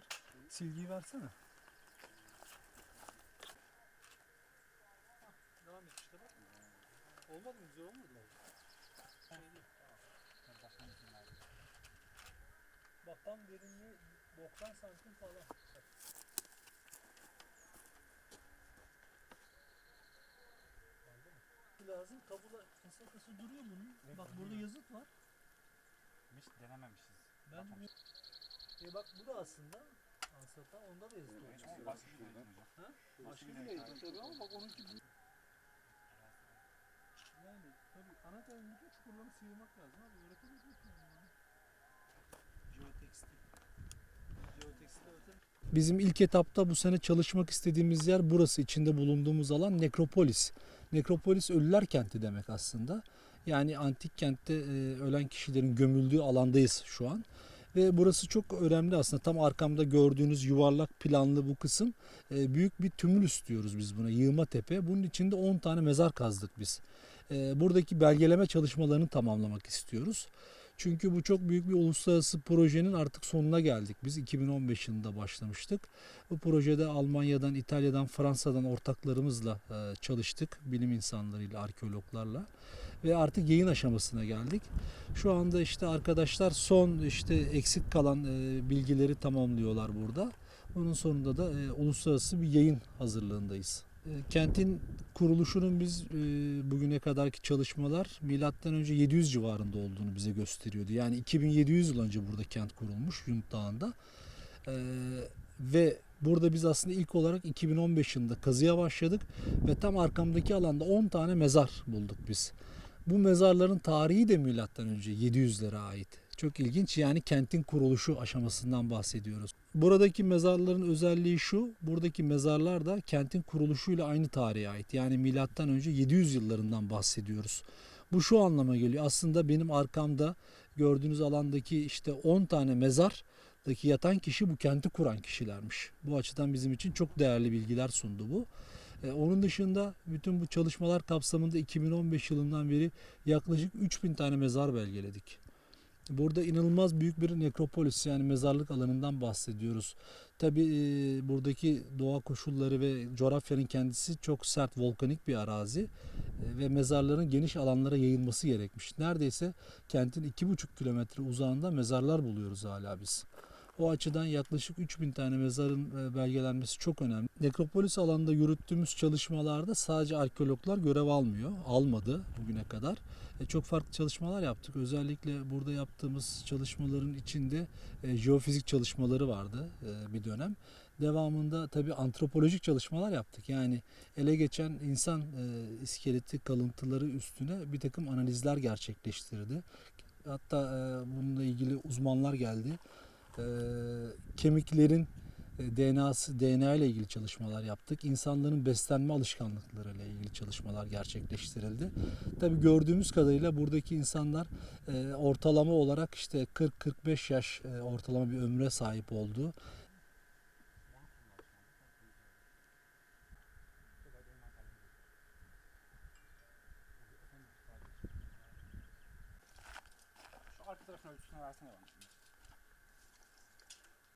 var. Silgiyi versene. Devam et işte bak. Olmadı mı? Güzel olmadı mı? Bak tam derinliği 90 santim falan. Bak. Lazım tabula kasa kasa duruyor bunun. Bak burada yazıt var. Hiç denememişiz. Ben e bak bu da aslında ansata onda da. Ama başka bir hocam. Başka tabii ama bak onunki büyük. Yani tabii ana tarafındaki çukurları sıyırmak lazım abi. Öğretemez yani? Geotekstil. Bizim ilk etapta bu sene çalışmak istediğimiz yer burası. içinde bulunduğumuz alan Nekropolis. Nekropolis ölüler kenti demek aslında. Yani antik kentte e, ölen kişilerin gömüldüğü alandayız şu an. Ve burası çok önemli aslında. Tam arkamda gördüğünüz yuvarlak planlı bu kısım e, büyük bir tümülüs diyoruz biz buna. Yığma tepe. Bunun içinde 10 tane mezar kazdık biz. E, buradaki belgeleme çalışmalarını tamamlamak istiyoruz. Çünkü bu çok büyük bir uluslararası projenin artık sonuna geldik. Biz 2015 yılında başlamıştık. Bu projede Almanya'dan, İtalya'dan, Fransa'dan ortaklarımızla e, çalıştık. Bilim insanlarıyla, arkeologlarla ve artık yayın aşamasına geldik. Şu anda işte arkadaşlar son işte eksik kalan e, bilgileri tamamlıyorlar burada. Onun sonunda da e, uluslararası bir yayın hazırlığındayız. E, kentin kuruluşunun biz e, bugüne kadarki çalışmalar milattan önce 700 civarında olduğunu bize gösteriyordu. Yani 2700 yıl önce burada kent kurulmuş Yunt Dağı'nda. Ve burada biz aslında ilk olarak 2015 yılında kazıya başladık ve tam arkamdaki alanda 10 tane mezar bulduk biz. Bu mezarların tarihi de milattan önce 700'lere ait. Çok ilginç yani kentin kuruluşu aşamasından bahsediyoruz. Buradaki mezarların özelliği şu, buradaki mezarlar da kentin kuruluşuyla aynı tarihe ait. Yani milattan önce 700 yıllarından bahsediyoruz. Bu şu anlama geliyor. Aslında benim arkamda gördüğünüz alandaki işte 10 tane mezardaki yatan kişi bu kenti kuran kişilermiş. Bu açıdan bizim için çok değerli bilgiler sundu bu. E, onun dışında bütün bu çalışmalar kapsamında 2015 yılından beri yaklaşık 3000 tane mezar belgeledik. Burada inanılmaz büyük bir nekropolis yani mezarlık alanından bahsediyoruz. Tabi buradaki doğa koşulları ve coğrafyanın kendisi çok sert volkanik bir arazi e, ve mezarların geniş alanlara yayılması gerekmiş. Neredeyse kentin iki buçuk kilometre uzağında mezarlar buluyoruz hala biz. O açıdan yaklaşık 3000 tane mezarın e, belgelenmesi çok önemli. Nekropolis alanında yürüttüğümüz çalışmalarda sadece arkeologlar görev almıyor. Almadı bugüne kadar. E, çok farklı çalışmalar yaptık. Özellikle burada yaptığımız çalışmaların içinde e, jeofizik çalışmaları vardı bir dönem. Devamında tabii antropolojik çalışmalar yaptık. Yani ele geçen insan iskeleti kalıntıları üstüne bir takım analizler gerçekleştirdi. Hatta bununla ilgili uzmanlar geldi e, kemiklerin DNA'sı DNA ile ilgili çalışmalar yaptık. İnsanların beslenme alışkanlıkları ile ilgili çalışmalar gerçekleştirildi. Tabi gördüğümüz kadarıyla buradaki insanlar e, ortalama olarak işte 40-45 yaş e, ortalama bir ömre sahip oldu. Şu arka tarafın ölçüsünü versene bana.